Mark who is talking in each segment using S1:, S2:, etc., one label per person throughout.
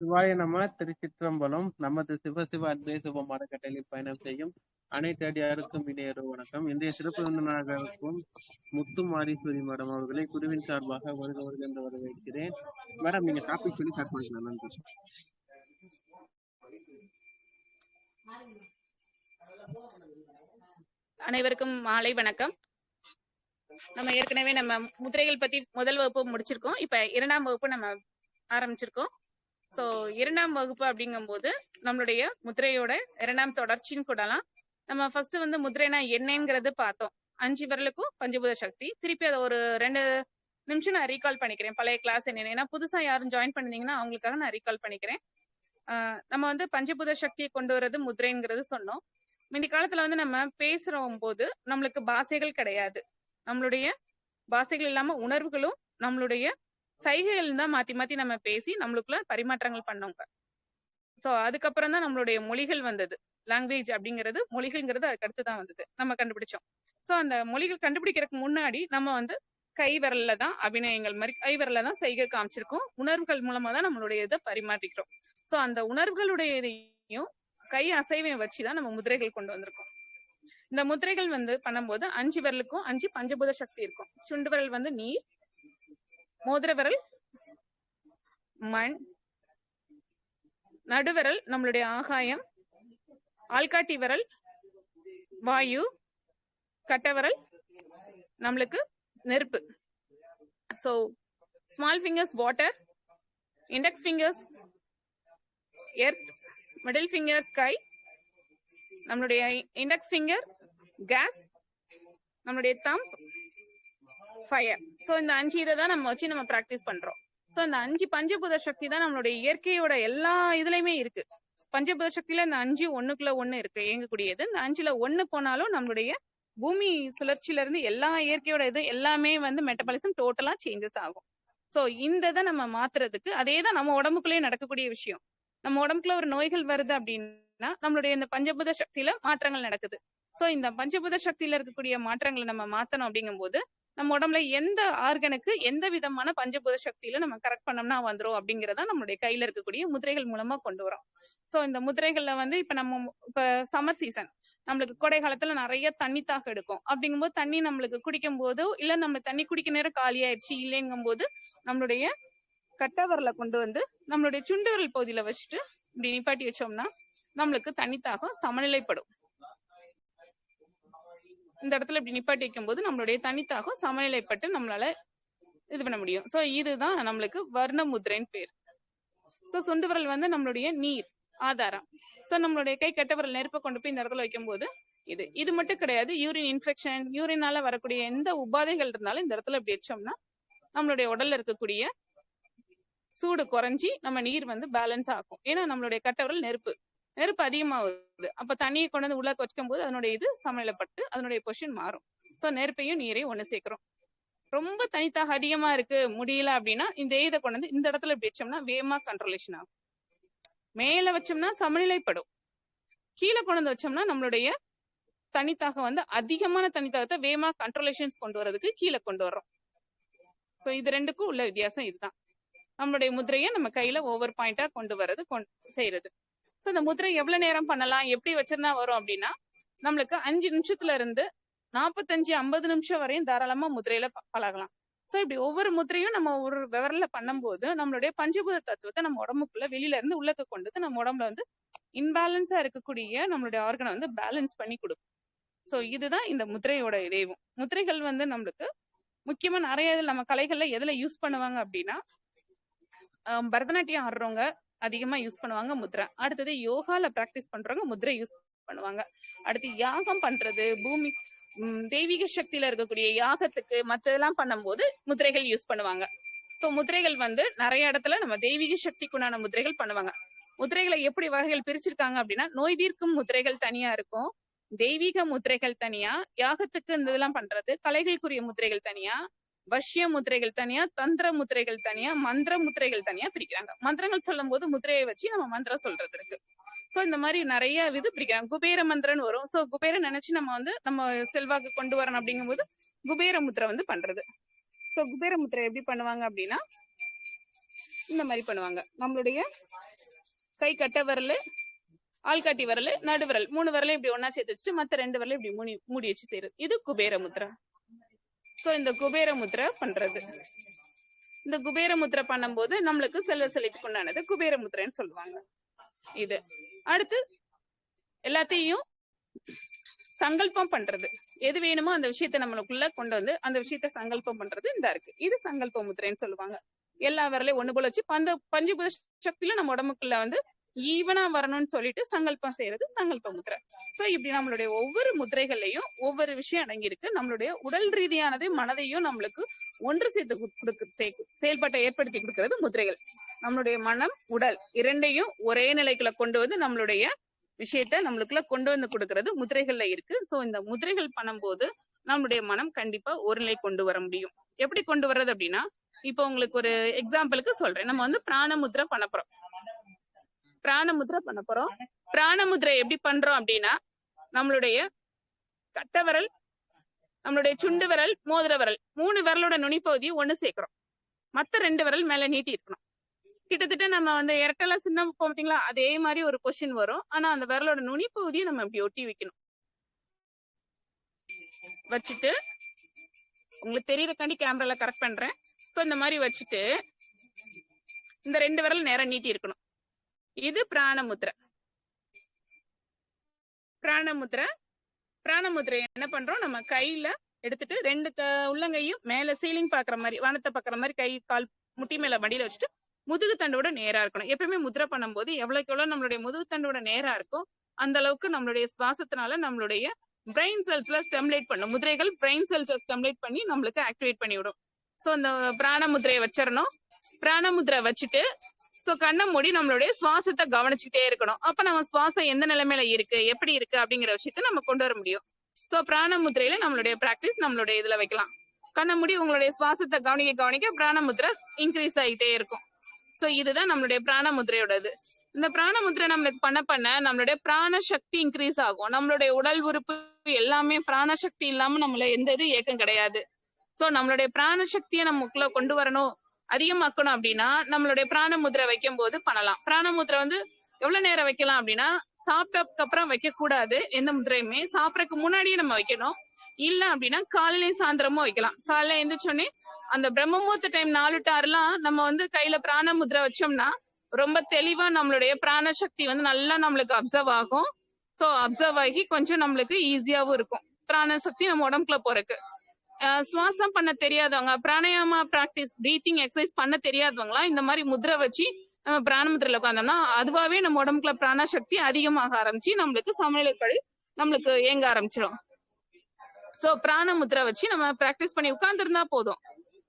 S1: சிவாய நம திருச்சிற்றம்பலம். நமது சிவசிவ அன்பே சுபமான கட்டளை பயணம் செய்யும் அனைத்து அடியாருக்கும் இணையரு வணக்கம். இன்றைய சிறப்பு விருந்தினராகவும் முத்து மாரீஸ்வரி மேடம் அவர்களை குருவின் சார்பாக வருக வருக என்று வரவேற்கிறேன். மேடம் நீங்க டாபிக் சொல்லி ஸ்டார்ட் பண்ணிக்கலாம். நன்றி.
S2: அனைவருக்கும் மாலை வணக்கம். நம்ம ஏற்கனவே நம்ம முதிரைகள் பத்தி முதல் வகுப்பு முடிச்சிருக்கோம். இப்ப இரண்டாம் வகுப்பு நம்ம ஆரம்பிச்சிருக்கோம். சோ இரண்டாம் வகுப்பு அப்படிங்கும்போது நம்மளுடைய முதிரையோட இரண்டாம் தொடர்ச்சின்னு கூடலாம் நம்ம ஃபர்ஸ்ட் வந்து முதிரைனா என்னங்கிறது பார்த்தோம். அஞ்சு விரலுக்கும் பஞ்சபூத சக்தி. திருப்பி அதை ஒரு ரெண்டு நிமிஷம் நான் ரீகால் பண்ணிக்கிறேன். பழைய கிளாஸ் என்னென்ன. ஏன்னா புதுசா யாரும் ஜாயின் பண்ணிருந்தீங்கன்னா அவங்களுக்காக நான் ரீகால் பண்ணிக்கிறேன். ஆஹ் நம்ம வந்து பஞ்சபூத சக்தியை கொண்டு வர்றது முதிரைங்கிறது சொன்னோம். இந்த காலத்துல வந்து நம்ம பேசுறோம் போது நம்மளுக்கு பாசைகள் கிடையாது. நம்மளுடைய பாசைகள் இல்லாம உணர்வுகளும் நம்மளுடைய சைகைகள் தான் மாத்தி மாத்தி நம்ம பேசி நம்மளுக்குள்ள பரிமாற்றங்கள் பண்ணோங்க சோ அதுக்கப்புறம் தான் நம்மளுடைய மொழிகள் வந்தது. லாங்குவேஜ் அப்படிங்கிறது மொழிகள்ங்கிறது அதுக்கு அடுத்து தான் வந்தது. நம்ம கண்டுபிடிச்சோம். சோ அந்த மொழிகள் கண்டுபிடிக்கிறதுக்கு முன்னாடி நம்ம வந்து கை விரல்ல தான் அபிநயங்கள் மாதிரி கை விரல்ல தான் செய்கை காமிச்சிருக்கோம். உணர்வுகள் மூலமா தான் நம்மளுடைய இதை பரிமாற்றிக்கிறோம் சோ அந்த உணர்வுகளுடைய இதையும் கை அசைவையும் வச்சுதான் நம்ம முதிரைகள் கொண்டு வந்திருக்கோம். இந்த முதிரைகள் வந்து பண்ணும்போது அஞ்சு விரலுக்கும் அஞ்சு பஞ்சபூத சக்தி இருக்கும். சுண்டு விரல் வந்து நீர் மோதிர விரல் மண் நடுவிரல் நம்மளுடைய ஆகாயம் ஆள்காட்டி விரல் வாயு கட்டவரல் நம்மளுக்கு நெருப்பு. So small fingers water index fingers earth middle finger sky நம்மளுடைய இண்டெக்ஸ் ஃபிங்கர் கேஸ் நம்மளுடைய தம்ப் ஃபயர் சோ இந்த அஞ்சு இதை தான் நம்ம வச்சு நம்ம பிராக்டிஸ் பண்றோம். சோ இந்த அஞ்சு பஞ்சபூத சக்தி தான் நம்மளுடைய இயற்கையோட எல்லா இதுலயுமே இருக்கு. பஞ்சபூத சக்தியில இந்த அஞ்சு ஒண்ணுக்குள்ள ஒண்ணு இருக்கு இயங்கக்கூடியது. இந்த அஞ்சுல ஒண்ணு போனாலும் நம்மளுடைய பூமி சுழற்சியில இருந்து எல்லா இயற்கையோட இது எல்லாமே வந்து மெட்டபாலிசம் டோட்டலா சேஞ்சஸ் ஆகும். சோ இந்த இதை நம்ம மாத்துறதுக்கு அதே தான் நம்ம உடம்புக்குள்ளேயே நடக்கக்கூடிய விஷயம். நம்ம உடம்புக்குள்ள ஒரு நோய்கள் வருது அப்படின்னா நம்மளுடைய இந்த பஞ்சபூத சக்தியில மாற்றங்கள் நடக்குது. சோ இந்த பஞ்சபூத சக்தியில இருக்கக்கூடிய மாற்றங்களை நம்ம மாத்தணும் அப்படிங்கும்போது நம்ம உடம்புல எந்த ஆர்கனுக்கு எந்த விதமான பஞ்சபூத சக்தியில நம்ம கரெக்ட் பண்ணோம்னா வந்துரும் அப்படிங்கறத நம்மளுடைய கையில இருக்கக்கூடிய முதிரைகள் மூலமா கொண்டு வரோம் சோ இந்த முதிரைகள்ல வந்து இப்ப நம்ம இப்ப சம்மர் சீசன் நம்மளுக்கு கோடை காலத்துல நிறைய தண்ணி தாகம் எடுக்கும். அப்படிங்கும்போது தண்ணி நம்மளுக்கு குடிக்கும் போதோ இல்ல நம்ம தண்ணி குடிக்க நேரம் காலியாயிருச்சு இல்லைங்கும் போது நம்மளுடைய கட்டவரலை கொண்டு வந்து நம்மளுடைய சுண்டு விரல் பகுதியில வச்சுட்டு இப்படி நிப்பாட்டி வச்சோம்னா நம்மளுக்கு தண்ணி தாகம் சமநிலைப்படும். இந்த இடத்துல இப்படி நிப்பாட்டி வைக்கும் போது நம்மளுடைய தண்ணி சமநிலைப்பட்டு நம்மளால இது பண்ண முடியும். சோ இதுதான் நம்மளுக்கு வர்ண முதிரைன்னு பேர். சோ சுண்டு விரல் வந்து நம்மளுடைய நீர் ஆதாரம். சோ நம்மளுடைய கை கெட்ட விரல் நெருப்பை கொண்டு போய் இந்த இடத்துல வைக்கும் போது இது. இது மட்டும் கிடையாது யூரின் இன்ஃபெக்ஷன் யூரினால வரக்கூடிய எந்த உபாதைகள் இருந்தாலும் இந்த இடத்துல இப்படி வச்சோம்னா நம்மளுடைய உடல்ல இருக்கக்கூடிய சூடு குறைஞ்சி நம்ம நீர் வந்து பேலன்ஸ் ஆகும். ஏன்னா நம்மளுடைய கட்டவரல் நெருப்பு. நெருப்பு அதிகமாகுது. அப்ப தண்ணியை கொண்டு வந்து உள்ள வைக்கும் போது அதனுடைய இது சமநிலைப்பட்டு அதனுடைய பொசிஷன் மாறும். சோ நெருப்பையும் நீரையும் ஒண்ணு சேர்க்கிறோம். ரொம்ப தனித்தாக அதிகமா இருக்கு முடியல அப்படின்னா இந்த இதை கொண்டு வந்து இந்த இடத்துல இப்படி வச்சோம்னா வேகமா கண்ட்ரோலேஷன் ஆகும். மேல வச்சோம்னா சமநிலைப்படும். கீழே கொண்டு வந்து வச்சோம்னா நம்மளுடைய தனித்தாக வந்து அதிகமான தனித்தாகத்தை வேகமா கண்ட்ரோலேஷன்ஸ் கொண்டு வர்றதுக்கு கீழே கொண்டு வர்றோம். சோ இது ரெண்டுக்கும் உள்ள வித்தியாசம் இதுதான். நம்மளுடைய முதிரையை நம்ம கையில ஒவ்வொரு பாயிண்டா கொண்டு வர்றது செய்யறது. சோ இந்த முத்திரை எவ்வளவு நேரம் பண்ணலாம்? எப்படி வச்சிருந்தா வரும் அப்படின்னா நம்மளுக்கு அஞ்சு நிமிஷத்துல இருந்து நாற்பத்தஞ்சு ஐம்பது நிமிஷம் வரையும் தாராளமா முத்திரையில பழகலாம். சோ இப்படி ஒவ்வொரு முத்திரையும் நம்ம ஒரு விவரில் பண்ணும்போது நம்மளுடைய பஞ்சபூத தத்துவத்தை நம்ம உடம்புக்குள்ள வெளியில இருந்து உள்ளக்க கொண்டு நம்ம உடம்புல வந்து இன்பேலன்ஸா இருக்கக்கூடிய நம்மளுடைய ஆர்கனை வந்து பேலன்ஸ் பண்ணி கொடுக்கும். சோ இதுதான் இந்த முத்திரையோட இதைவும் முத்திரைகள் வந்து நம்மளுக்கு முக்கியமா நிறைய நம்ம கலைகள்ல எதுல யூஸ் பண்ணுவாங்க அப்படின்னா பரதநாட்டியம் ஆடுறவங்க அதிகமா யூஸ் பண்ணுவாங்க முத்ரா. அடுத்தது யோகால பிராக்டிஸ் பண்றவங்க முத்ரை யூஸ் பண்ணுவாங்க. அடுத்து யாகம் பண்றது பூமி தெய்வீக சக்தியில இருக்கக்கூடிய யாகத்துக்கு மத்ததெல்லாம் பண்ணும்போது முதிரைகள் யூஸ் பண்ணுவாங்க. சோ முதிரைகள் வந்து நிறைய இடத்துல நம்ம தெய்வீக சக்திக்குண்டான முதிரைகள் பண்ணுவாங்க. முதிரைகளை எப்படி வகைகள் பிரிச்சிருக்காங்க அப்படின்னா நோய் தீர்க்கும் முதிரைகள் தனியா இருக்கும். தெய்வீக முதிரைகள் தனியா யாகத்துக்கு இந்த இதெல்லாம் பண்றது கலைகளுக்குரிய முதிரைகள் தனியா வஷ்ய முத்திரைகள் தனியா தந்திர முத்திரைகள் தனியா மந்திர முத்திரைகள் தனியா பிரிக்கிறாங்க. மந்திரங்கள் சொல்லும் போது முத்திரையை வச்சு நம்ம மந்திரம் சொல்றது இருக்கு. சோ இந்த மாதிரி நிறைய இது பிரிக்கிறாங்க. குபேர மந்திரம்னு வரும். சோ குபேர நினைச்சு நம்ம வந்து நம்ம செல்வாக்கு கொண்டு வரணும் அப்படிங்கும்போது குபேர முத்திரை வந்து பண்றது. சோ குபேர முத்திரை எப்படி பண்ணுவாங்க அப்படின்னா இந்த மாதிரி பண்ணுவாங்க. நம்மளுடைய கை கட்ட விரல் ஆள்காட்டி விரல் நடுவிரல் மூணு விரலையும் இப்படி ஒன்னா சேர்த்து வச்சுட்டு மத்த ரெண்டு விரலையும் இப்படி மூடி மூடி வச்சு செய்யறது. இது குபேர முத்ரா சோ இந்த குபேர முத்திரை பண்றது. இந்த குபேர முத்திரை பண்ணும்போது நம்மளுக்கு செல்வ செழிப்புக்கு உண்டானது குபேர முத்திரைன்னு சொல்லுவாங்க. இது. அடுத்து எல்லாத்தையும் சங்கல்பம் பண்றது. எது வேணுமோ அந்த விஷயத்த நம்மளுக்குள்ள கொண்டு வந்து அந்த விஷயத்த சங்கல்பம் பண்றது இந்த இருக்கு. இது சங்கல்ப முத்திரைன்னு சொல்லுவாங்க. எல்லா விரலையும் ஒண்ணு போல வச்சு பந்த பஞ்சபுத சக்தியில நம்ம உடம்புக்குள்ள வந்து ஈவனா வரணும்னு சொல்லிட்டு சங்கல்பம் செய்யறது சங்கல்ப முத்திரை. சோ இப்படி நம்மளுடைய ஒவ்வொரு முத்திரைகள்லயும் ஒவ்வொரு விஷயம் அடங்கியிருக்கு. நம்மளுடைய உடல் ரீதியானது மனதையும் நம்மளுக்கு ஒன்று சேர்த்து கொடுக்க செயல்பாட்டை ஏற்படுத்தி கொடுக்கிறது முத்திரைகள். நம்மளுடைய மனம் உடல் இரண்டையும் ஒரே நிலைக்குள்ள கொண்டு வந்து நம்மளுடைய விஷயத்த நம்மளுக்குள்ள கொண்டு வந்து கொடுக்கறது முதிரைகள்ல இருக்கு. சோ இந்த முதிரைகள் பண்ணும்போது நம்மளுடைய மனம் கண்டிப்பா ஒரு நிலை கொண்டு வர முடியும். எப்படி கொண்டு வர்றது அப்படின்னா இப்போ உங்களுக்கு ஒரு எக்ஸாம்பிளுக்கு சொல்றேன். நம்ம வந்து பிராண முத்திரை பண்ண போறோம். பிராண முத்ரை பண்ண போறோம். பிராண முத்ரை எப்படி பண்றோம் அப்படின்னா நம்மளுடைய கட்ட விரல் நம்மளுடைய சுண்டு விரல் மோதிர விரல் மூணு விரலோட நுனிப்பகுதியை ஒண்ணு சேர்க்கிறோம். மத்த ரெண்டு விரல் மேல நீட்டி இருக்கணும். கிட்டத்தட்ட நம்ம வந்து இரட்டலா சின்ன பாத்தீங்களா அதே மாதிரி ஒரு பொசிஷன் வரும். ஆனா அந்த விரலோட நுனிப்பகுதியை நம்ம இப்படி ஒட்டி வைக்கணும். வச்சுட்டு உங்களுக்கு தெரியறக்காண்டி கேமரால கரெக்ட் பண்றேன். சோ இந்த மாதிரி வச்சுட்டு இந்த ரெண்டு விரல் நேரா நீட்டி இருக்கணும். இது பிராணமுத்ரை பிராணமுத்ரை பிராணமுத்ரை என்ன பண்றோம்? நம்ம கையில எடுத்துட்டு ரெண்டு க உள்ளங்கையும் மேல சீலிங் பாக்குற மாதிரி வானத்தை பாக்குற மாதிரி கை கால் முட்டி மேல மடியில வச்சுட்டு முதுகு தண்டோட நேரா இருக்கணும். எப்பயுமே முத்ரை பண்ணும்போது எவ்வளவுக்கு எவ்வளவு நம்மளுடைய முதுகு தண்டோட நேரா இருக்கோ அந்த அளவுக்கு நம்மளுடைய சுவாசத்தினால நம்மளுடைய பிரெயின் செல்ஸ்ல ஸ்டெம்லேட் பண்ணும் முதிரைகள் பிரெயின் செல்ஸ் ஸ்டெம்லேட் பண்ணி நம்மளுக்கு ஆக்டிவேட் பண்ணி விடும் சோ அந்த பிராண முதிரையை வச்சிடணும். பிராண முதிரை வச்சுட்டு சோ கண்ணை மூடி நம்மளுடைய சுவாசத்தை கவனிச்சுட்டே இருக்கணும். அப்ப நம்ம சுவாசம் எந்த நிலைமையில இருக்கு? எப்படி இருக்கு? அப்படிங்கிற விஷயத்த நம்ம கொண்டு வர முடியும். சோ பிராணமுத்திரையில நம்மளுடைய பிராக்டிஸ் நம்மளுடைய இதுல வைக்கலாம். கண்ணை மூடி உங்களுடைய சுவாசத்தை கவனிக்க கவனிக்க பிராணமுத்திரை இன்க்ரீஸ் ஆகிட்டே இருக்கும். சோ இதுதான் நம்மளுடைய பிராணமுத்திரையோடது. இந்த பிராணமுத்திரை நம்மளுக்கு பண்ண பண்ண நம்மளுடைய பிராண சக்தி இன்க்ரீஸ் ஆகும். நம்மளுடைய உடல் உறுப்பு எல்லாமே பிராண சக்தி இல்லாம நம்மள எந்த இது இயக்கம் கிடையாது. சோ நம்மளுடைய பிராண சக்தியை நமக்குள்ள கொண்டு வரணும். அதிகமாக்கணும் அப்படின்னா நம்மளுடைய பிராண முதிரை வைக்கும் போது பண்ணலாம். பிராண முதிரை வந்து எவ்வளவு நேரம் வைக்கலாம் அப்படின்னா சாப்பிட்டதுக்கு அப்புறம் வைக்க கூடாது எந்த முதிரையுமே. சாப்பிடறதுக்கு முன்னாடியே நம்ம வைக்கணும். இல்ல அப்படின்னா காலையிலயும் சாயந்தரமும் வைக்கலாம். காலையில எந்திரிச்சோடனே அந்த பிரம்மமுகூர்த்த டைம் நாலு டு ஆறுலாம் நம்ம வந்து கையில பிராண முதிரை வச்சோம்னா ரொம்ப தெளிவா நம்மளுடைய பிராண சக்தி வந்து நல்லா நம்மளுக்கு அப்சர்வ் ஆகும். சோ அப்சர்வ் ஆகி கொஞ்சம் நம்மளுக்கு ஈஸியாவும் இருக்கும். பிராண சக்தி நம்ம உடம்புக்குள்ள போறதுக்கு. சுவாசம் பண்ண தெரியாதவங்க பிராணாயாமா பிராக்டிஸ் பிரீத்திங் எக்ஸசைஸ் பண்ண தெரியாதவங்களாம் இந்த மாதிரி முதிரை வச்சு நம்ம பிராணமுத்திரில உட்காந்தோம்னா அதுவாவே நம்ம உடம்புக்குள்ள பிராண சக்தி அதிகமாக ஆரம்பிச்சு நம்மளுக்கு சமநிலைப்படி நம்மளுக்கு இயங்க ஆரம்பிச்சிடும் சோ பிராண வச்சு நம்ம பிராக்டிஸ் பண்ணி உட்கார்ந்துருந்தா போதும்.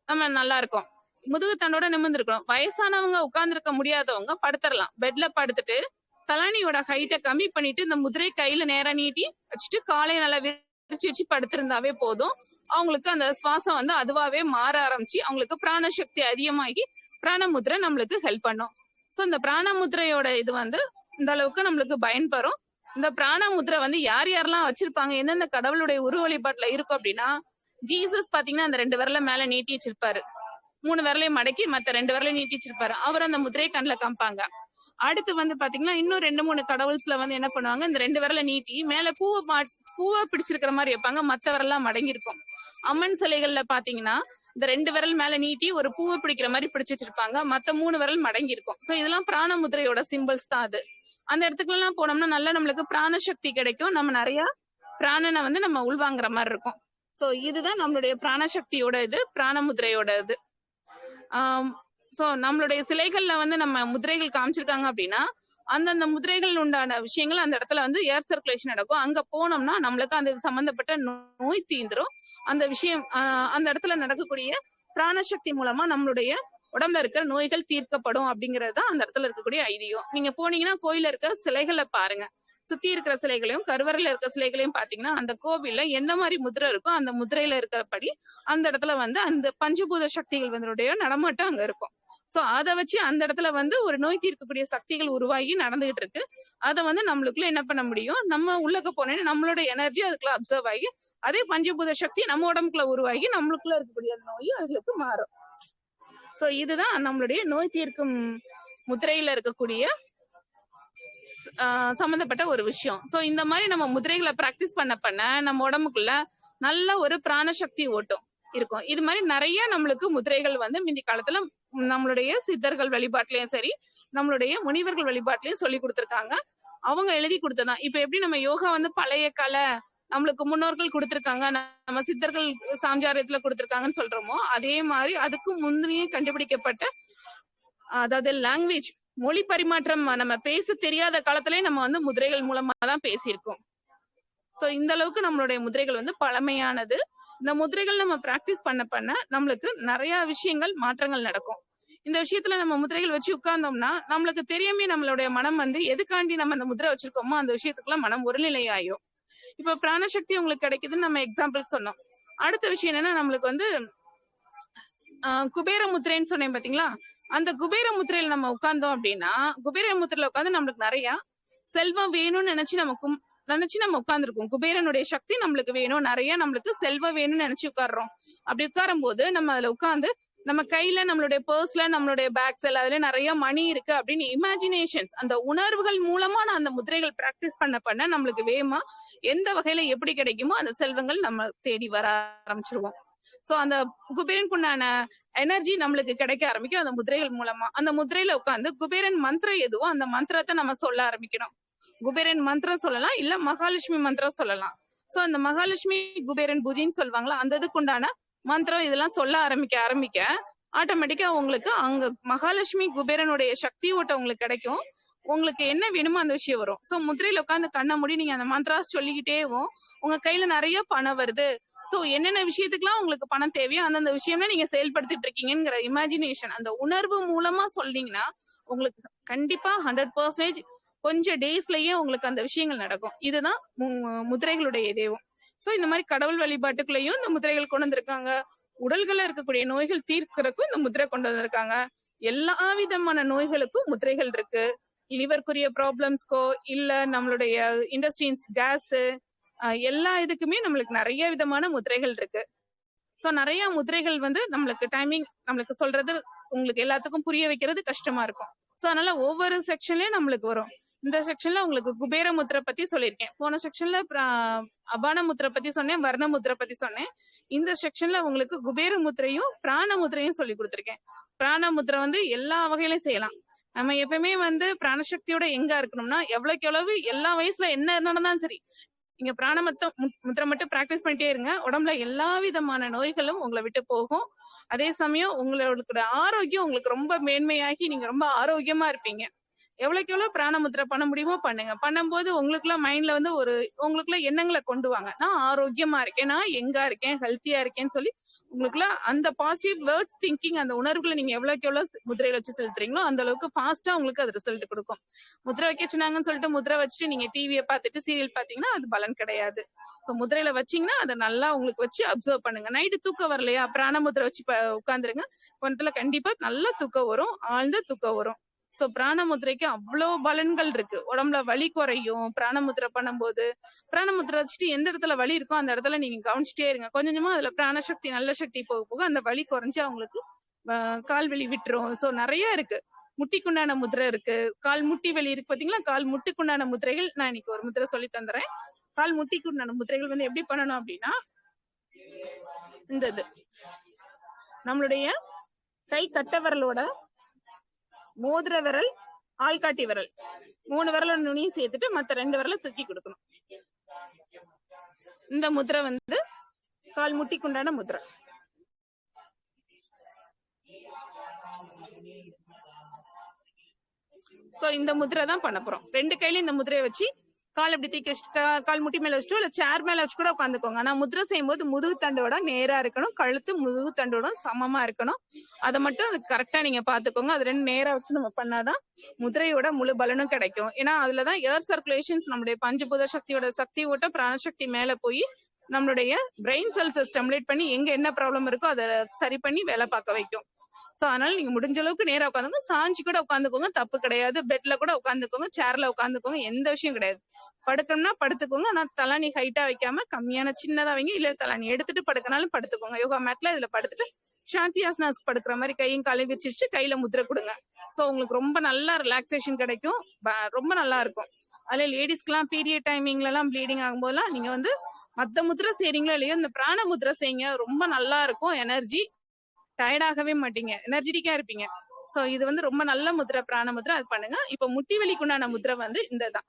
S2: நம்ம நல்லா இருக்கும். முதுகு தண்டோட நிமிர்ந்திருக்கணும். வயசானவங்க உட்கார்ந்துருக்க முடியாதவங்க படுத்துடலாம் பெட்ல படுத்துட்டு தலானியோட ஹைட்டை கம்மி பண்ணிட்டு இந்த முதிரை கையில நேரா நீட்டி வச்சுட்டு காலை நல்லா விரிச்சு வச்சு படுத்திருந்தாவே போதும். அவங்களுக்கு அந்த சுவாசம் வந்து அதுவாவே மாற ஆரம்பிச்சு அவங்களுக்கு பிராண சக்தி அதிகமாகி பிராணமுத்திரை நம்மளுக்கு ஹெல்ப் பண்ணும். சோ இந்த பிராணமுத்திரையோட இது வந்து இந்த அளவுக்கு நம்மளுக்கு பயன்பெறும் இந்த பிராணமுத்திரை வந்து யார் யாரெல்லாம் வச்சிருப்பாங்க எந்தெந்த கடவுளுடைய உரு வழிபாட்டுல இருக்கும் அப்படின்னா ஜீசஸ் பாத்தீங்கன்னா அந்த ரெண்டு விரல மேல நீட்டி வச்சிருப்பாரு. மூணு விரலையும் மடக்கி மத்த ரெண்டு விரலையும் நீட்டி வச்சிருப்பாரு. அவர் அந்த முத்திரையை கண்ணுல காமிப்பாங்க. அடுத்து வந்து பாத்தீங்கன்னா இன்னும் ரெண்டு மூணு கடவுள்ஸ்ல வந்து என்ன பண்ணுவாங்க இந்த ரெண்டு விரல நீட்டி மேல பூவை பூவை பிடிச்சிருக்கிற மாதிரி வைப்பாங்க. மத்த விரலாம் மடங்கி இருக்கும் அம்மன் சிலைகள்ல பாத்தீங்கன்னா இந்த ரெண்டு விரல் மேல நீட்டி ஒரு பூவை பிடிக்கிற மாதிரி பிடிச்சு வச்சிருப்பாங்க. மத்த மூணு விரல் மடங்கி இருக்கும். சோ இதெல்லாம் பிராண முதிரையோட சிம்பிள்ஸ் தான் அது. அந்த இடத்துக்கு எல்லாம் போனோம்னா நல்லா நம்மளுக்கு பிராண சக்தி கிடைக்கும். நம்ம நிறைய பிராணனை வந்து நம்ம உள்வாங்குற மாதிரி இருக்கும். சோ இதுதான் நம்மளுடைய பிராண சக்தியோட இது பிராண முதிரையோட இது. ஆஹ் சோ நம்மளுடைய சிலைகள்ல வந்து நம்ம முதிரைகள் காமிச்சிருக்காங்க அப்படின்னா அந்தந்த முதிரைகள் உண்டான விஷயங்கள் அந்த இடத்துல வந்து ஏர் சர்க்குலேஷன் நடக்கும். அங்க போனோம்னா நம்மளுக்கு அந்த சம்பந்தப்பட்ட நோய் தீந்துரும். அந்த விஷயம் அந்த இடத்துல நடக்கக்கூடிய பிராணசக்தி மூலமா நம்மளுடைய உடம்புல இருக்கிற நோய்கள் தீர்க்கப்படும் அப்படிங்கிறது தான் அந்த இடத்துல இருக்கக்கூடிய ஐதீகம். நீங்க போனீங்கன்னா கோயில்ல இருக்க சிலைகளை பாருங்க. சுத்தி இருக்கிற சிலைகளையும் கருவறையில இருக்கிற சிலைகளையும் பாத்தீங்கன்னா அந்த கோவில்ல எந்த மாதிரி முதிரை இருக்கோ அந்த முதிரையில இருக்கிறபடி அந்த இடத்துல வந்து அந்த பஞ்சபூத சக்திகள் வந்துடைய நடமாட்டம் அங்க இருக்கும். சோ அதை வச்சு அந்த இடத்துல வந்து ஒரு நோய் தீர்க்கக்கூடிய சக்திகள் உருவாகி நடந்துகிட்டு இருக்கு. அதை வந்து நம்மளுக்குள்ள என்ன பண்ண முடியும்? நம்ம உள்ளக்க போனேன்னா நம்மளோட எனர்ஜி அதுக்குள்ள அப்சர்வ் ஆகி அதே பஞ்சபூத சக்தி நம்ம உடம்புக்குள்ள உருவாகி நம்மளுக்குள்ள இருக்கக்கூடிய அந்த நோயும் அதுக்கு மாறும். சோ இதுதான் நம்மளுடைய நோய் தீர்க்கும் முத்திரையில இருக்கக்கூடிய ஆஹ் சம்பந்தப்பட்ட ஒரு விஷயம். சோ இந்த மாதிரி நம்ம முதிரைகளை பிராக்டிஸ் பண்ண பண்ண நம்ம உடம்புக்குள்ள நல்ல ஒரு பிராண சக்தி ஓட்டம் இருக்கும். இது மாதிரி நிறைய நம்மளுக்கு முதிரைகள் வந்து முந்தி காலத்துல நம்மளுடைய சித்தர்கள் வழிபாட்டிலையும் சரி நம்மளுடைய முனிவர்கள் வழிபாட்டிலையும் சொல்லி கொடுத்துருக்காங்க. அவங்க எழுதி கொடுத்ததான் இப்ப எப்படி நம்ம யோகா வந்து பழைய கலை நம்மளுக்கு முன்னோர்கள் கொடுத்திருக்காங்க. நம்ம சித்தர்கள் சாம்ஜாரியத்துல கொடுத்திருக்காங்கன்னு சொல்றோமோ அதே மாதிரி அதுக்கு முந்தையே கண்டுபிடிக்கப்பட்ட அதாவது லாங்குவேஜ் மொழி பரிமாற்றம் நம்ம பேச தெரியாத காலத்திலே நம்ம வந்து முதிரைகள் மூலமா தான் பேசியிருக்கோம். சோ இந்த அளவுக்கு நம்மளுடைய முதிரைகள் வந்து பழமையானது. இந்த முதிரைகள் நம்ம பிராக்டிஸ் பண்ண பண்ண நம்மளுக்கு நிறைய விஷயங்கள் மாற்றங்கள் நடக்கும். இந்த விஷயத்துல நம்ம முதிரைகள் வச்சு உட்கார்ந்தோம்னா நம்மளுக்கு தெரியாமே நம்மளுடைய மனம் வந்து எதுக்காண்டி நம்ம அந்த முதிரை வச்சிருக்கோமோ அந்த விஷயத்துக்குள்ள மனம் ஒருநிலை இப்ப பிராணசக்தி உங்களுக்கு கிடைக்குதுன்னு நம்ம எக்ஸாம்பிள் சொன்னோம். அடுத்த விஷயம் என்னன்னா நம்மளுக்கு வந்து ஆஹ் குபேர முத்திரைன்னு சொன்னேன் பாத்தீங்களா? அந்த குபேர முத்திரையில நம்ம உட்கார்ந்தோம் அப்படின்னா குபேர முத்திரையில உட்கார்ந்து நம்மளுக்கு நிறைய செல்வம் வேணும்னு நினைச்சு நமக்கு நினைச்சு நம்ம உட்கார்ந்துருக்கோம் குபேரனுடைய சக்தி நம்மளுக்கு வேணும். நிறைய நம்மளுக்கு செல்வம் வேணும்னு நினைச்சு உட்கார்றோம். அப்படி உட்காரும் போது நம்ம அதுல உட்கார்ந்து நம்ம கையில நம்மளுடைய பர்ஸ்ல நம்மளுடைய பேக்ஸ் அதுல நிறைய மணி இருக்கு அப்படின்னு இமேஜினேஷன்ஸ் அந்த உணர்வுகள் மூலமா நான் அந்த முதிரைகள் பிராக்டிஸ் பண்ண பண்ண நம்மளுக்கு வேகமா எந்த வகையில எப்படி கிடைக்குமோ அந்த செல்வங்கள் நம்ம தேடி வர ஆரம்பிச்சிருவோம். சோ அந்த குபேரனுக்குண்டான எனர்ஜி நம்மளுக்கு கிடைக்க ஆரம்பிக்கும். அந்த முதிரைகள் மூலமா. அந்த முதிரையில உட்கார்ந்து குபேரன் மந்திரம் எதுவோ அந்த மந்திரத்தை நம்ம சொல்ல ஆரம்பிக்கணும். குபேரன் மந்திரம் சொல்லலாம் இல்ல மகாலட்சுமி மந்திரம் சொல்லலாம். சோ அந்த மகாலட்சுமி குபேரன் பூஜைன்னு சொல்லுவாங்களா அந்த இதுக்கு உண்டான மந்திரம் இதெல்லாம் சொல்ல ஆரம்பிக்க ஆரம்பிக்க ஆட்டோமேட்டிக்கா உங்களுக்கு அங்க மகாலட்சுமி குபேரனுடைய சக்தி ஓட்டம் உங்களுக்கு கிடைக்கும். உங்களுக்கு என்ன வேணுமோ அந்த விஷயம் வரும். சோ முதிரையில உட்காந்து கண்ணை மூடி நீங்க அந்த மந்த்ராஸ் சொல்லிக்கிட்டேவும் உங்க கையில நிறைய பணம் வருது. சோ என்னென்ன விஷயத்துக்குலாம் உங்களுக்கு பணம் தேவையோ அந்தந்த விஷயம்ல நீங்க செயல்படுத்திட்டு இருக்கீங்கிற இமேஜினேஷன் அந்த உணர்வு மூலமா சொன்னீங்கன்னா உங்களுக்கு கண்டிப்பா ஹண்ட்ரட் பர்சன்டேஜ் கொஞ்சம் டேஸ்லயே உங்களுக்கு அந்த விஷயங்கள் நடக்கும். இதுதான் முதிரைகளுடைய தெய்வம். சோ இந்த மாதிரி கடவுள் வழிபாட்டுக்குள்ளேயும் இந்த முதிரைகள் கொண்டு வந்திருக்காங்க. உடல்கள்ல இருக்கக்கூடிய நோய்கள் தீர்க்கறதுக்கும் இந்த முதிரை கொண்டு வந்திருக்காங்க. எல்லா விதமான நோய்களுக்கும் முதிரைகள் இருக்கு. லிவருக்குரிய ப்ராப்ளம்ஸ்க்கோ இல்ல நம்மளுடைய இண்டஸ்ட்ரீஸ் கேஸ் எல்லா இதுக்குமே நம்மளுக்கு நிறைய விதமான முதிரைகள் இருக்கு. சோ நிறைய முதிரைகள் வந்து நம்மளுக்கு டைமிங் நம்மளுக்கு சொல்றது உங்களுக்கு எல்லாத்துக்கும் புரிய வைக்கிறது கஷ்டமா இருக்கும். சோ அதனால ஒவ்வொரு செக்ஷன்லயும் நம்மளுக்கு வரும். இந்த செக்ஷன்ல உங்களுக்கு குபேர முத்திரை பத்தி சொல்லியிருக்கேன். போன செக்ஷன்ல அபான முத்திரை பத்தி சொன்னேன் வர்ண முத்திரை பத்தி சொன்னேன். இந்த செக்ஷன்ல உங்களுக்கு குபேர முத்திரையும் பிராண முத்திரையும் சொல்லி கொடுத்துருக்கேன். பிராண முத்திரை வந்து எல்லா வகையிலும் செய்யலாம். நம்ம எப்பயுமே வந்து பிராணசக்தியோட எங்க இருக்கணும்னா எவ்வளவுக்கு எவ்வளவு எல்லா வயசுல என்ன நடந்தாலும் சரி நீங்க பிராணமத்தம் முத்திரம் மட்டும் பிராக்டிஸ் பண்ணிட்டே இருங்க. உடம்புல எல்லா விதமான நோய்களும் உங்களை விட்டு போகும். அதே சமயம் உங்களோட ஆரோக்கியம் உங்களுக்கு ரொம்ப மேன்மையாகி நீங்க ரொம்ப ஆரோக்கியமா இருப்பீங்க. எவ்வளவுக்கு எவ்வளவு பிராணமுத்திரை பண்ண முடியுமோ பண்ணுங்க. பண்ணும்போது உங்களுக்குள்ள மைண்ட்ல வந்து ஒரு உங்களுக்குள்ள எண்ணங்களை கொண்டு வாங்க. நான் ஆரோக்கியமா இருக்கேன் நான் எங்கா இருக்கேன் ஹெல்த்தியா இருக்கேன்னு சொல்லி உங்களுக்குலாம் அந்த பாசிட்டிவ் வேர்ட்ஸ் திங்கிங் அந்த உணர்வுகளை நீங்க எவ்வளவுக்கு எவ்வளவு முதிரையில வச்சு செலுத்துறீங்களோ அந்த அளவுக்கு ஃபாஸ்டா உங்களுக்கு அது ரிசல்ட் கொடுக்கும். முதிரை வைக்க சொன்னாங்கன்னு சொல்லிட்டு முதிரை வச்சுட்டு நீங்க டிவியை பார்த்துட்டு சீரியல் பாத்தீங்கன்னா அது பலன் கிடையாது. சோ முதிரையில வச்சீங்கன்னா அதை நல்லா உங்களுக்கு வச்சு அப்சர்வ் பண்ணுங்க. நைட்டு தூக்கம் வரலையா? பிராண முதிரை வச்சு உட்காந்துருங்க கொஞ்சத்துல கண்டிப்பா நல்லா தூக்கம் வரும் ஆழ்ந்த தூக்கம் வரும். சோ பிராணமுத்திரைக்கு அவ்வளவு பலன்கள் இருக்கு. உடம்புல வலி குறையும். பிராணமுத்திரை பண்ணும்போது பிராணமுத்திரை வச்சுட்டு எந்த இடத்துல வலி இருக்கோ அந்த இடத்துல நீங்க கவனிச்சுட்டே இருங்க. கொஞ்சம் கொஞ்சமா அதுல பிராணசக்தி நல்ல சக்தி போக போக அந்த வலி குறைஞ்சு அவங்களுக்கு கால் வலி விட்டுரும். சோ நிறைய இருக்கு. முட்டிக்குண்டான முதிரை இருக்கு. கால் முட்டி வலி இருக்கு பாத்தீங்களா? கால் முட்டுக்குண்டான முதிரைகள் நான் இன்னைக்கு ஒரு முதிரை சொல்லி தந்துறேன். கால் முட்டிக்குண்டான முதிரைகள் வந்து எப்படி பண்ணணும் அப்படின்னா இந்த இது. நம்மளுடைய கை கட்டவரலோட மோதிர விரல் ஆள்காட்டி விரல். மூணு விரல நுனியும் சேர்த்துட்டு மத்த ரெண்டு விரல தூக்கி கொடுக்கணும். இந்த முதிரை வந்து கால் முட்டிக்குண்டான முதிரை. சோ இந்த முதிரை தான் பண்ண போறோம். ரெண்டு கையில இந்த முதிரையை வச்சு கால் அப்படி தூக்கி வச்சுட்டு கால் முட்டி மேல வச்சுட்டு இல்ல சேர் மேல வச்சு கூட உட்காந்துக்கோங்க. ஆனா முதிரை செய்யும்போது முதுகு தண்டோட நேரா இருக்கணும். கழுத்து முதுகு தண்டோட சமமா இருக்கணும். அதை மட்டும் அது கரெக்டா நீங்க பாத்துக்கோங்க அது ரெண்டு நேரா வச்சு நம்ம பண்ணாதான் முதிரையோட முழு பலனும் கிடைக்கும். ஏன்னா அதுலதான் ஏர் சர்க்குலேஷன்ஸ் நம்முடைய பஞ்சபூத சக்தியோட சக்தி ஓட்ட பிராணசக்தி மேல போய் நம்மளுடைய பிரெயின் செல்ஸை ஸ்டெமுலேட் பண்ணி எங்க என்ன ப்ராப்ளம் இருக்கோ அதை சரி பண்ணி வேலை பார்க்க வைக்கும். சோ அதனால நீங்க முடிஞ்ச அளவுக்கு நேரா உட்காந்துங்க சாஞ்சி கூட உட்காந்துக்கோங்க. தப்பு கிடையாது. பெட்ல கூட உட்காந்துக்கோங்க. சேர்ல உட்காந்துக்கோங்க. எந்த விஷயம் கிடையாது. படுக்கணும்னா படுத்துக்கோங்க. ஆனா தலானி ஹைட்டா வைக்காம கம்மியான சின்னதா வைங்க. இல்ல தலானி எடுத்துட்டு படுக்கனாலும் படுத்துக்கோங்க. யோகா மேட்ல இதுல படுத்துட்டு சாந்தி ஆசனாஸ் படுக்கிற மாதிரி கையும் காலையும் விரிச்சிட்டு கையில முத்திரை கொடுங்க. சோ உங்களுக்கு ரொம்ப நல்லா ரிலாக்ஸேஷன் கிடைக்கும். ப- ரொம்ப நல்லா இருக்கும். அதுல லேடிஸ்க்குலாம் பீரியட் டைமிங்ல எல்லாம் ப்ளீடிங் ஆகும்போதெல்லாம் நீங்க வந்து மத்த முத்திரை செய்றீங்களோ இல்லையோ இந்த பிராண முத்திரை செய்யுங்க ரொம்ப நல்லா இருக்கும். எனர்ஜி டயர்ட் ஆகவே மாட்டீங்க. எனர்ஜெட்டிக்கா இருப்பீங்க. சோ இது வந்து ரொம்ப நல்ல முத்திரை பிராண முத்திரை அது பண்ணுங்க. இப்ப முட்டி வலிக்குண்டான முத்திரை வந்து இந்த தான்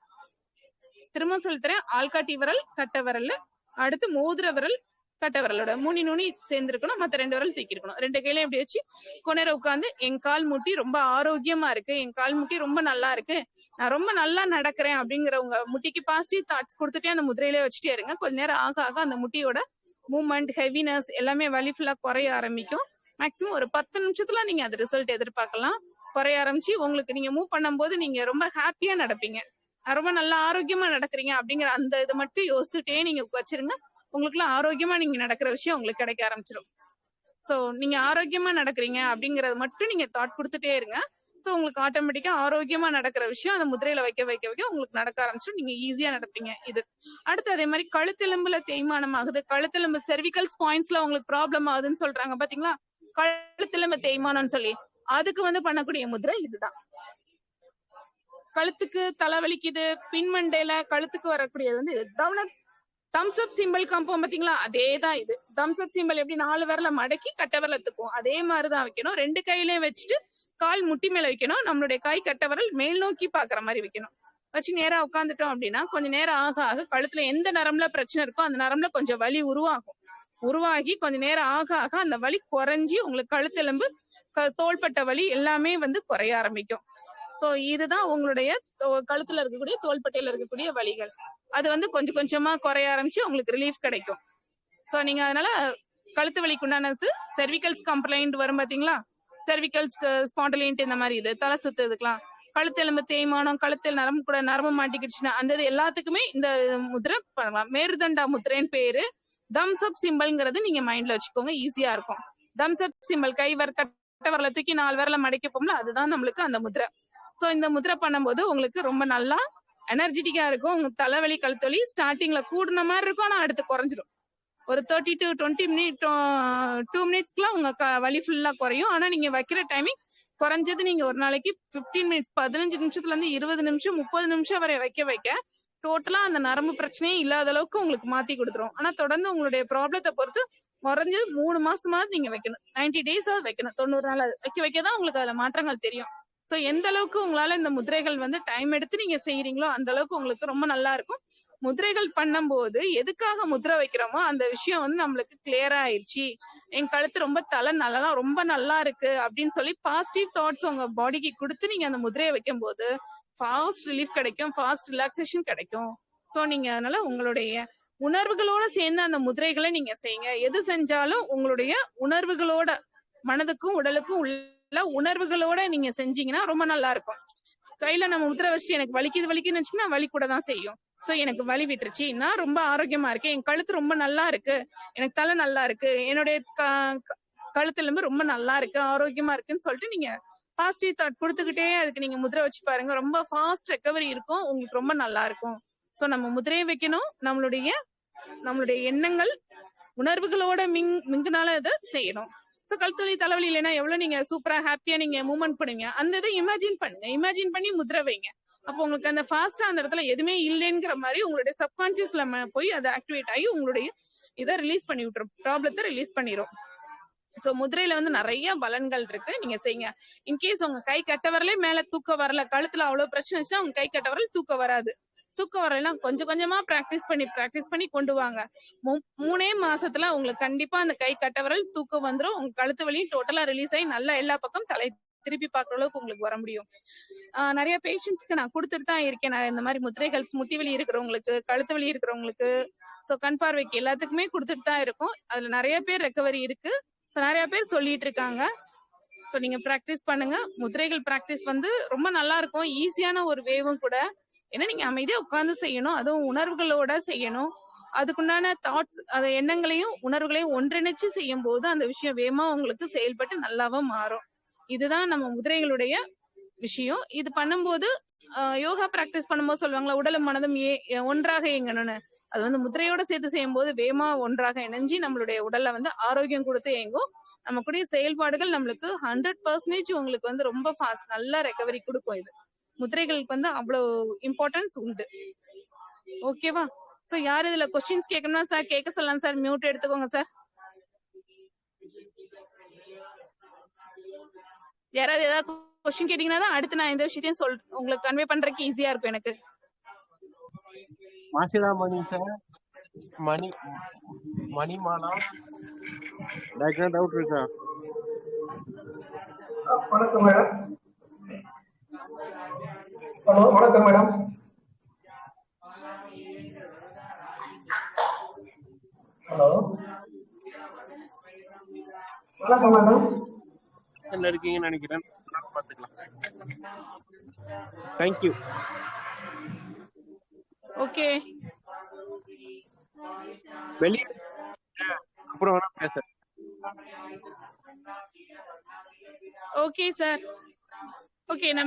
S2: திரும்ப சொல்லித்தரேன். ஆள்காட்டி விரல் கட்ட விரல் அடுத்து மோதிர விரல் கட்டை விரலோட மூணு நுனி சேர்ந்திருக்கணும். மத்த ரெண்டு விரல் தூக்கி இருக்கணும். ரெண்டு கையில எப்படி வச்சு கொனேர உட்காந்து என் கால் முட்டி ரொம்ப ஆரோக்கியமா இருக்கு. என் கால் முட்டி ரொம்ப நல்லா இருக்கு. நான் ரொம்ப நல்லா நடக்கிறேன் அப்படிங்கிறவங்க முட்டிக்கு பாசிட்டிவ் தாட்ஸ் கொடுத்துட்டே அந்த முதிரையிலே வச்சுட்டே இருங்க. கொஞ்ச நேரம் ஆக ஆக அந்த முட்டியோட மூமெண்ட் ஹெவினஸ் எல்லாமே வலி ஃபுல்லா குறைய ஆரம்பிக்கும். மேக்ஸிமம் ஒரு பத்து நிமிஷத்துல நீங்க அது ரிசல்ட் எதிர்பார்க்கலாம். குறைய ஆரம்பிச்சு உங்களுக்கு நீங்க மூவ் பண்ணும்போது நீங்க ரொம்ப ஹாப்பியா நடப்பீங்க. ரொம்ப நல்லா ஆரோக்கியமா நடக்கிறீங்க அப்படிங்கிற அந்த இதை மட்டும் யோசிச்சுட்டே நீங்க வச்சிருங்க. உங்களுக்குலாம் ஆரோக்கியமா நீங்க நடக்கிற விஷயம் உங்களுக்கு கிடைக்க ஆரம்பிச்சிடும் சோ நீங்க ஆரோக்கியமா நடக்கிறீங்க அப்படிங்கறது மட்டும் நீங்க தாட் கொடுத்துட்டே இருங்க. சோ உங்களுக்கு ஆட்டோமேட்டிக்கா ஆரோக்கியமா நடக்கிற விஷயம் அந்த முதிரையில வைக்க வைக்க வைக்க உங்களுக்கு நடக்க ஆரம்பிச்சிடும் நீங்க ஈஸியா நடப்பீங்க இது. அடுத்து அதே மாதிரி கழுத்தெலும்புல தேய்மானம் ஆகுது. கழுத்தெலும்பு செர்விகல்ஸ் பாயிண்ட்ஸ்ல உங்களுக்கு ப்ராப்ளம் ஆகுதுன்னு சொல்றாங்க. பாத்தீங்களா? கழுத்துல தேய்மானம்னு சொல்லி அதுக்கு வந்து பண்ணக்கூடிய முதிரை இதுதான். கழுத்துக்கு தலைவலிக்குது பின்மண்டையில கழுத்துக்கு வரக்கூடியது வந்து டவுனப் தம்ஸ் அப் சிம்பிள் காம்போம் பாத்தீங்களா அதே தான் இது. தம்ஸ் அப் சிம்பிள் எப்படி நாலு விரல மடக்கி கட்ட விரல தூக்கும் அதே மாதிரிதான் வைக்கணும். ரெண்டு கையிலயும் வச்சுட்டு கால் முட்டி மேல வைக்கணும். நம்மளுடைய கை கட்ட விரல் மேல் நோக்கி பாக்குற மாதிரி வைக்கணும். வச்சு நேரா உட்காந்துட்டோம் அப்படின்னா கொஞ்ச நேரம் ஆக ஆக கழுத்துல எந்த நரம்புல பிரச்சனை இருக்கோ அந்த நரம்புல கொஞ்சம் வலி உருவாகும். உருவாகி கொஞ்ச நேரம் ஆக ஆக அந்த வலி குறைஞ்சி உங்களுக்கு கழுத்தெலும்பு க- தோள்பட்ட வலி எல்லாமே வந்து குறைய ஆரம்பிக்கும். சோ இதுதான் உங்களுடைய தோ- கழுத்துல இருக்கக்கூடிய தோள்பட்டையில இருக்கக்கூடிய வலிகள். அது வந்து கொஞ்சம் கொஞ்சமா குறைய ஆரம்பிச்சு உங்களுக்கு ரிலீஃப் கிடைக்கும். சோ நீங்க அதனால கழுத்து வலிக்கு உண்டானது செர்விகல்ஸ் கம்ப்ளைண்ட் வரும் பாத்தீங்களா? செர்விகல்ஸ் ஸ்பாண்டலின்ட் இந்த மாதிரி இது தலை சுத்து இதுக்கெல்லாம். கழுத்தெலும்பு தேய்மானம் கழுத்தில் நரம்பு கூட நரம்பு மாட்டிக்கிடுச்சுன்னா அந்த இது எல்லாத்துக்குமே இந்த முதிரை பண்ணலாம். மேருதண்டா முத்திரைன்னு பேரு. தம்ஸ் அப் சிம்பிள்ங்கிறது நீங்க மைண்ட்ல வச்சுக்கோங்க ஈஸியா இருக்கும். தம்ஸ் அப் சிம்பிள் கை வர கட்ட வரல தூக்கி நாலு விரல மடக்கிப்போம்ல அதுதான் நம்மளுக்கு அந்த முதிரை. சோ இந்த முதிரை பண்ணும்போது உங்களுக்கு ரொம்ப நல்லா எனர்ஜெட்டிக்கா இருக்கும். உங்க தலைவலி கழுத்தொலி ஸ்டார்டிங்ல கூடுன மாதிரி இருக்கும் ஆனா அடுத்து குறைஞ்சிரும். ஒரு thirty to twenty minute to மினிட்ஸ்க்குலாம் உங்க க- வலி ஃபுல்லா குறையும். ஆனா நீங்க வைக்கிற டைமிங் குறைஞ்சது நீங்க ஒரு நாளைக்கு 15 மினிட்ஸ் பதினஞ்சு நிமிஷத்துல இருந்து இருபது நிமிஷம் முப்பது நிமிஷம் வரை வைக்க வைக்க டோட்டலா அந்த நரம்பு பிரச்சனையே இல்லாத அளவுக்கு உங்களுக்கு மாத்தி கொடுத்துரும். ஆனா தொடர்ந்து உங்களுடைய ப்ராப்ளத்தை பொறுத்து குறைஞ்சது மூணு மாசமாவது நீங்க வைக்கணும். 90 டேஸாவது வைக்கணும். தொண்ணூறு நாள் வைக்க வைக்க தான் உங்களுக்கு அதுல மாற்றங்கள் தெரியும். சோ எந்த அளவுக்கு உங்களால இந்த முதிரைகள் வந்து டைம் எடுத்து நீங்க செய்யறீங்களோ அந்த அளவுக்கு உங்களுக்கு ரொம்ப நல்லா இருக்கும். முதிரைகள் பண்ணும்போது எதுக்காக முதிரை வைக்கிறோமோ அந்த விஷயம் வந்து நம்மளுக்கு கிளியரா ஆயிருச்சு. என் கழுத்து ரொம்ப தலை நல்லா ரொம்ப நல்லா இருக்கு அப்படின்னு சொல்லி பாசிட்டிவ் தாட்ஸ் உங்க பாடிக்கு கொடுத்து நீங்க அந்த முதிரையை வைக்கும் போது ஃபாஸ்ட் ரிலீஃப் கிடைக்கும் ஃபாஸ்ட் ரிலாக்ஸேஷன் கிடைக்கும். சோ நீங்க அதனால உங்களுடைய உணர்வுகளோட சேர்ந்து அந்த முதிரைகளை நீங்க செய்யுங்க. எது செஞ்சாலும் உங்களுடைய உணர்வுகளோட மனதுக்கும் உடலுக்கும் உள்ள உணர்வுகளோட நீங்க செஞ்சீங்கன்னா ரொம்ப நல்லா இருக்கும். கையில நம்ம முத்திரை வச்சுட்டு எனக்கு வலிக்குது வலிக்குதுன்னு நினைச்சீங்கன்னா வலி கூட தான் செய்யும். சோ எனக்கு வலி விட்டுருச்சு. நான் ரொம்ப ஆரோக்கியமா இருக்கேன். என் கழுத்து ரொம்ப நல்லா இருக்கு. எனக்கு தலை நல்லா இருக்கு. என்னுடைய க- க- கழுத்துல இருந்து ரொம்ப நல்லா இருக்கு. ஆரோக்கியமா இருக்குன்னு சொல்லிட்டு நீங்க பாசிட்டிவ் தாட் கொடுத்துக்கிட்டே அதுக்கு நீங்க முதிரை வச்சு பாருங்க. ரொம்ப ஃபாஸ்ட் ரெக்கவரி இருக்கும். உங்களுக்கு ரொம்ப நல்லா இருக்கும். சோ நம்ம முதிரையை வைக்கணும். நம்மளுடைய நம்மளுடைய எண்ணங்கள் உணர்வுகளோட மிங் மிங்குனால இதை செய்யணும். சோ கல்தொழி தலைவலி இல்லைன்னா எவ்வளவு நீங்க சூப்பரா ஹாப்பியா நீங்க மூவ்மெண்ட் பண்ணுங்க. அந்த இதை இமேஜின் பண்ணுங்க. இமேஜின் பண்ணி முதிரை வைங்க. அப்போ உங்களுக்கு அந்த ஃபாஸ்டா அந்த இடத்துல எதுவுமே இல்லைங்கிற மாதிரி உங்களுடைய சப்கான்சியஸ்ல போய் அதை ஆக்டிவேட் ஆகி உங்களுடைய இதை ரிலீஸ் பண்ணி விட்டுரும். ப்ராப்ளத்தை ரிலீஸ் பண்ணிரும். சோ முதிரையில வந்து நிறைய பலன்கள் இருக்கு. நீங்க செய்யுங்க. இன்கேஸ் உங்க கை கட்ட வரலே மேல தூக்க வரல கழுத்துல அவ்வளவு பிரச்சனை இருந்துச்சுன்னா உங்க கை கட்ட வரல தூக்க வராது. தூக்க வரலாம் கொஞ்சம் கொஞ்சமா பிராக்டிஸ் பண்ணி பிராக்டிஸ் பண்ணி கொண்டு வாங்க. மூ- மூணே மாசத்துல உங்களுக்கு கண்டிப்பா அந்த கை கட்டவரல் தூக்கம் வந்துரும். உங்க கழுத்து வலியும் டோட்டலா ரிலீஸ் ஆகி நல்லா எல்லா பக்கம் தலை திருப்பி பாக்குற அளவுக்கு உங்களுக்கு வர முடியும். நிறைய பேஷண்ட்ஸ்க்கு நான் கொடுத்துட்டு தான் இருக்கேன். நான் இந்த மாதிரி முத்திரைகள் முட்டி வலி இருக்கிறவங்களுக்கு கழுத்து வலி இருக்கிறவங்களுக்கு சோ கண் பார்வைக்கு எல்லாத்துக்குமே கொடுத்துட்டு தான் இருக்கும். அதுல நிறைய பேர் ரெக்கவரி இருக்கு. ஸோ நிறைய பேர் சொல்லிட்டு இருக்காங்க ஸோ நீங்க பிராக்டிஸ் பண்ணுங்க. முதிரைகள் பிராக்டிஸ் வந்து ரொம்ப நல்லா இருக்கும் ஈஸியான ஒரு வேவும் கூட. ஏன்னா நீங்க அமைதியா உட்கார்ந்து செய்யணும். அதுவும் உணர்வுகளோட செய்யணும். அதுக்குண்டான தாட்ஸ் அது எண்ணங்களையும் உணர்வுகளையும் ஒன்றிணைச்சு செய்யும் போது அந்த விஷயம் வேகமா உங்களுக்கு செயல்பட்டு நல்லாவா மாறும். இதுதான் நம்ம முதிரைகளுடைய விஷயம். இது பண்ணும்போது யோகா பிராக்டிஸ் பண்ணும்போது சொல்லுவாங்களா உடலும் மனதும் ஏ ஒன்றாக இயங்கணும்னு. அது வந்து முத்திரையோட சேர்த்து செய்யும் போது வேமா ஒன்றாக இணைஞ்சி நம்மளுடைய உடல்ல வந்து ஆரோக்கியம் கொடுத்து இயங்கும். நமக்குடைய செயல்பாடுகள் நம்மளுக்கு ஹண்ட்ரட் பர்சன்டேஜ் உங்களுக்கு வந்து ரொம்ப ஃபாஸ்ட் நல்ல ரெக்கவரி கொடுக்கும் இது. முத்திரைகளுக்கு வந்து அவ்வளவு இம்பார்ட்டன்ஸ் உண்டு. ஓகேவா சோ யார் இதுல கொஸ்டின்ஸ் கேட்கணும்னா சார் கேட்க சொல்லலாம் சார் மியூட் எடுத்துக்கோங்க சார் யாராவது ஏதாவது கொஸ்டின் கேட்டீங்கன்னா தான் அடுத்து நான் இந்த விஷயத்தையும் சொல் உங்களுக்கு கன்வே பண்றதுக்கு ஈஸியா இருக்கும் எனக்கு.
S1: மாசிலா மணி சார் மணி மணிமாலா. எனக்கு டவுட் இருக்கா?
S3: வணக்கம் மேடம் ஹலோ வணக்கம் மேடம் ஹலோ வணக்கம் மேடம்
S1: என்ன இருக்கீங்கன்னு நினைக்கிறேன். பாத்துக்கலாம் தேங்க்யூ
S2: ஓகே
S1: வெளிய அப்புறம் வேணா பேச
S2: ஓகே சார் ஓகே நம்ம